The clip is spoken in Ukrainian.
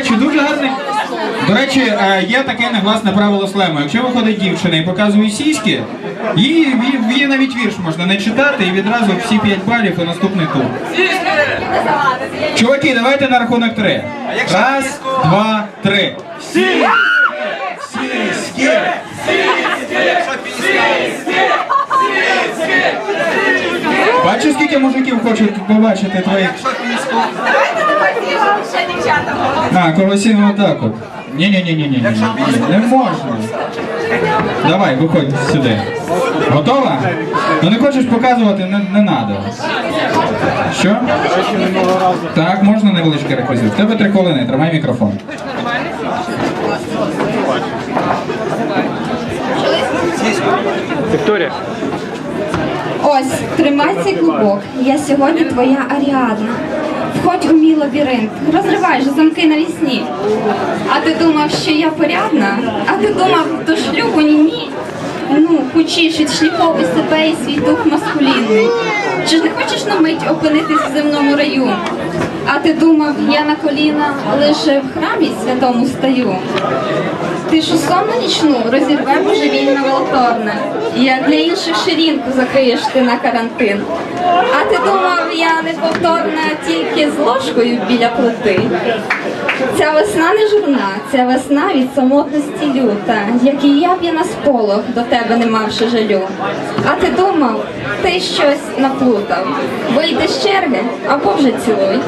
речі, дуже гарний. До речі, е, є таке негласне правило слему. Якщо виходить дівчина і показує сіськи, її, її, навіть вірш можна не читати і відразу всі 5 балів і наступний тур. Чуваки, давайте на рахунок три. Раз, два, три. Бачиш, скільки мужиків хочуть побачити твоїх. Давайте не ще дівчата. А, колосіно отак от. Ні, ні, ні, ні, ні, не можна. Давай, виходь сюди. Готова? Ну не хочеш показувати, не, не надо. Що? Так, можна невеличкий реквізит. Тебе три хвилини, тримай мікрофон. Вікторія. Ось, тримай цей клубок. Я сьогодні твоя Аріадна. Входь у мій лабіринт, розривай же замки на вісні. А ти думав, що я порядна? А ти думав, до шлюбу ні ні? Ну, хочеш відшліфовуй себе і свій дух маскулінний. Чи не хочеш на мить опинитись в земному раю? А ти думав, я на коліна лише в храмі святому стаю. Ти ж у сонну нічну розірве божевільна волторна, як для інших ширинку закриєш ти на карантин. А ти думав, я неповторна тільки з ложкою біля плити. Ця весна не журна, ця весна від самотності люта, як і я б я на сполох до тебе не мавши жалю. А ти думав, ти щось наплутав. Вийди з черги або вже цілуй.